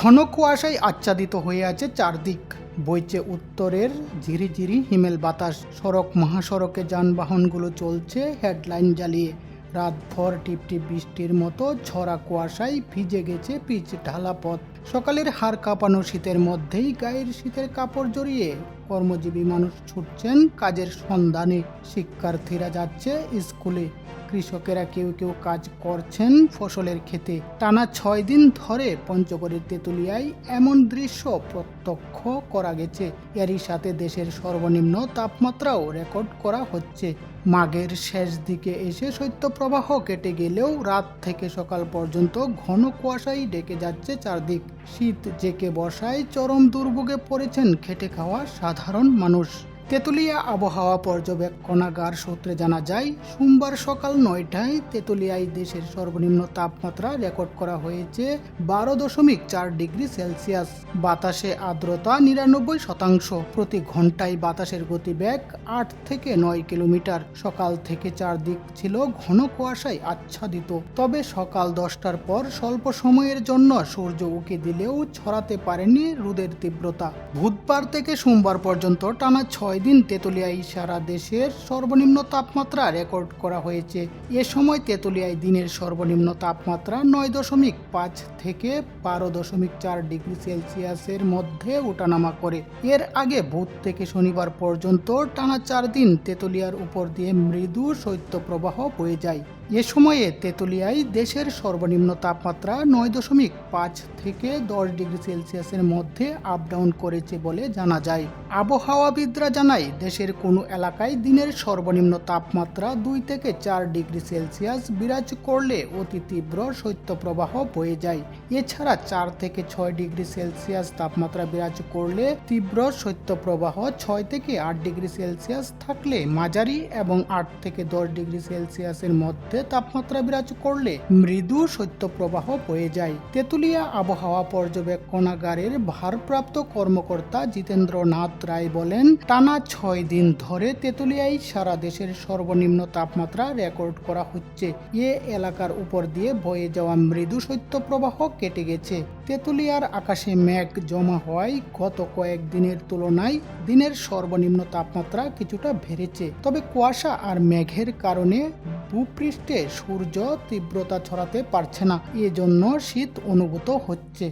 ঘন কুয়াশায় আচ্ছাদিত হয়ে আছে চারদিক। বইছে উত্তরের ঝিরিঝিরি হিমেল বাতাস। সড়ক, মহাসড়কে যানবাহনগুলো চলছে, হেডলাইন জ্বালিয়ে। রাত ভর টিপটিপ বৃষ্টির মতো ছড়া কুয়াশায় ভিজে গেছে পিচ ঢালা পথ। সকালের হাড় কাঁপানো শীতের মধ্যেই গায়ের শীতের কাপড় জড়িয়ে কর্মজীবী মানুষ ছুটছেন কাজের সন্ধানে। শিক্ষার্থীরা যাচ্ছে স্কুলে। কৃষকেরা কেউ কেউ কাজ করছেন ফসলের ক্ষেতে। টানা ছয় দিন ধরে পঞ্চগড়ের তেঁতুলিয়ায় এমন দৃশ্য প্রত্যক্ষ করা গেছে। এরই সাথে দেশের সর্বনিম্ন তাপমাত্রাও রেকর্ড করা হচ্ছে। মাঘের শেষ দিকে এসে শৈত্যপ্রবাহ কেটে গেলেও রাত থেকে সকাল পর্যন্ত ঘন কুয়াশাই ডেকে যাচ্ছে চারদিক। শীত জেকে বসায় চরম দুর্ভোগে পড়েছেন খেটে খাওয়া সাধারণ মানুষ। তেঁতুলিয়া আবহাওয়া পর্যবেক্ষণাগার সূত্রে জানা যায়, সোমবার সকাল নয়টায় তেঁতুলিয়ায় দেশের সর্বনিম্ন তাপমাত্রা রেকর্ড করা হয়েছে বারো দশমিক চার ডিগ্রি সেলসিয়াস। বাতাসে আর্দ্রতা নিরানব্বই শতাংশ। প্রতি ঘন্টায় বাতাসের গতিবেগ আট থেকে নয় কিলোমিটার। সকাল থেকে চারদিক ছিল ঘন কুয়াশায় আচ্ছাদিত। তবে সকাল দশটার পর স্বল্প সময়ের জন্য সূর্য উঁকি দিলেও ছড়াতে পারেনি রোদের তীব্রতা। বুধবার থেকে সোমবার পর্যন্ত টানা ছয় দিন তেঁতুলিয়ায় সারা দেশের সর্বনিম্ন তাপমাত্রা রেকর্ড করা হয়েছে। এ সময় তেঁতুলিয়ায় দিনের সর্বনিম্ন তাপমাত্রা নয় দশমিক পাঁচ থেকে বারো দশমিক চার ডিগ্রি সেলসিয়াসের মধ্যে ওঠানামা করে। এর আগে বুধ থেকে শনিবার পর্যন্ত টানা চার দিন তেঁতুলিয়ার উপর দিয়ে মৃদু শৈত্যপ্রবাহ বয়ে যায়। এ সময়ে তেঁতুলিয়ায় দেশের সর্বনিম্ন তাপমাত্রা নয় দশমিক পাঁচ থেকে দশ ডিগ্রি সেলসিয়াসের মধ্যে আপ ডাউন করেছে বলে জানা যায়। আবহাওয়াবিদরা জানায়, দেশের কোনো এলাকায় দিনের সর্বনিম্ন তাপমাত্রা দুই থেকে চার ডিগ্রি সেলসিয়াস বিরাজ করলে অতি তীব্র শৈত্যপ্রবাহ বয়ে যায়। এছাড়া চার থেকে ছয় ডিগ্রি সেলসিয়াস তাপমাত্রা বিরাজ করলে তীব্র শৈত্যপ্রবাহ ছয় থেকে আট ডিগ্রি সেলসিয়াস থাকলে মাঝারি এবং আট থেকে দশ ডিগ্রি সেলসিয়াসের মধ্যে তাপমাত্রা বিরাজ করলে মৃদু শৈত্যপ্রবাহ বয়ে যায়। তেঁতুলিয়া আবহাওয়া পর্যবেক্ষণাগারের ভারপ্রাপ্ত কর্মকর্তা জিতেন্দ্রনাথ রায় বলেন, টানা ছয় দিন ধরে তেঁতুলিয়ায় সারা দেশের সর্বনিম্ন তাপমাত্রা রেকর্ড করা হচ্ছে। এ এলাকার উপর দিয়ে বয়ে যাওয়া মৃদু শৈত্যপ্রবাহ কেটে গেছে। তেঁতুলিয়ার আকাশে মেঘ জমা হওয়ায় গত কয়েকদিনের তুলনায় দিনের সর্বনিম্ন তাপমাত্রা কিছুটা বেড়েছে। তবে কুয়াশা আর মেঘের কারণে ভূপৃষ্ঠে সূর্য তীব্রতা ছড়াতে পারছে না। এজন্য শীত অনুভূত হচ্ছে।